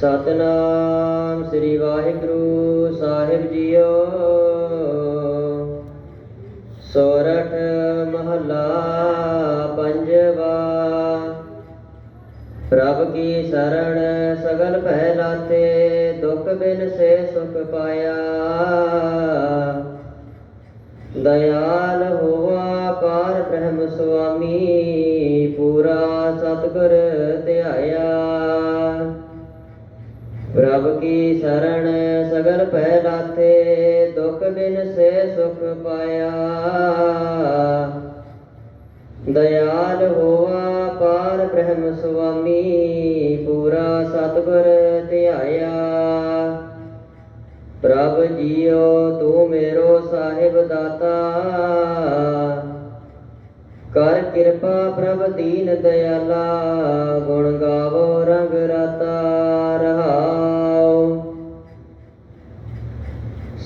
ਸਤਨਾਮ ਸ੍ਰੀ ਵਾਹਿਗੁਰੂ ਸਾਹਿਬ ਜੀਓ। ਸੋਰਠ ਮਹੱਲਾ ਪੰਜਵਾ। ਪ੍ਰਭ ਕੀ ਸਰਣ ਸਗਲ ਭੈ ਲਾਤੇ ਦੁਖ ਬਿਨ ਸੇ ਸੁਖ ਪਾਇਆ। ਦਇਆਲ ਹੋਆ ਪਾਰ ਬ੍ਰਹਮ ਸੁਆਮੀ, ਪੂਰਾ ਸਤਿਗੁਰ ਕੀ ਸਰਣ ਸਗਲ ਭੈ ਲਾਥੇ ਦੁਖ ਬਿਨ ਸੇ ਸੁਖ ਪਾਇਆ। ਦਇਆਲ ਹੋਆ ਪਾਰ ਬ੍ਰਹਮ ਸੁਆਮੀ, ਪੂਰਾ ਸਤਿਗੁਰ ਧਿਆਇਆ। ਪ੍ਰਭ ਜੀਓ, ਤੂੰ ਮੇਰੋ ਸਾਹਿਬ ਦਾਤਾ। ਕਰ ਕਿਰਪਾ ਪ੍ਰਭ ਦੀਨ ਦਇਆਲਾ, ਗੁਣ ਗਾਵੋ ਰ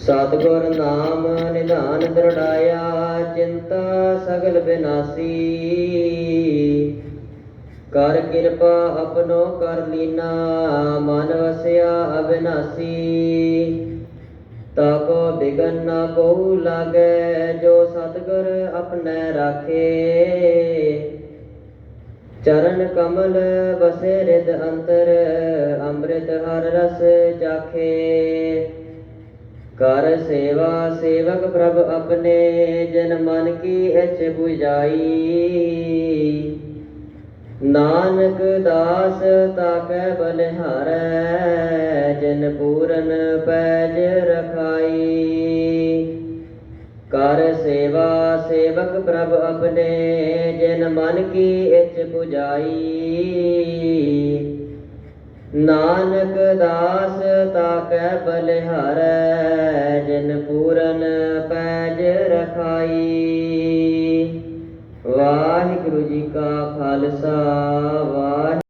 ਸਤਿਗੁਰ ਨਾਮ ਨਿਧਾਨ ਦਰੜਾਇਆ ਚਿੰਤਾ ਸਗਲ ਬਿਨਾਸੀ। ਕਰ ਕਿਰਪਾ ਆਪਣੋ ਕਰ ਲੀਨਾ, ਮਨ ਵਸਿਆ ਅਬਿਨਾਸੀ। ਤਾਕੋ ਬਿਗਨ ਨਾ ਕੋ ਲਾਗੈ, ਜੋ ਸਤਿਗੁਰ ਆਪਣੈ ਰਾਖੇ। ਚਰਨ ਕਮਲ ਵਸੇ ਰਿਦ ਅੰਤਰ, ਅੰਮ੍ਰਿਤ ਹਰ ਰਸ ਚਾਖੇ ਕਰ ਸੇਵਾ ਸੇਵਕ ਪ੍ਰਭ ਆਪਣੇ, ਜਨ ਮਨ ਕੀ ਇਛ 부ਜਾਈ ਨਾਨਕ ਦਾਸ ਤਾਕੈ ਬਲਿਹਾਰੈ ਜਿਨ ਪੂਰਨ ਪੈਜ ਰਖਾਈ। ਕਰ ਸੇਵਾ ਸੇਵਕ ਪ੍ਰਭ ਆਪਣੇ, ਜਿਨ ਮਨ ਕੀ ਇਛ 부ਜਾਈ ਨਾਨਕ ਦਾਸ ਤਾਕੈ ਬਲਿਹਾਰੈ ਜਿਨ ਪੂਰਨ ਪੈਜ ਰਖਾਈ। ਵਾਹਿਗੁਰੂ ਜੀ ਕਾ ਖਾਲਸਾ ਵਾਹਿਗੁਰੂ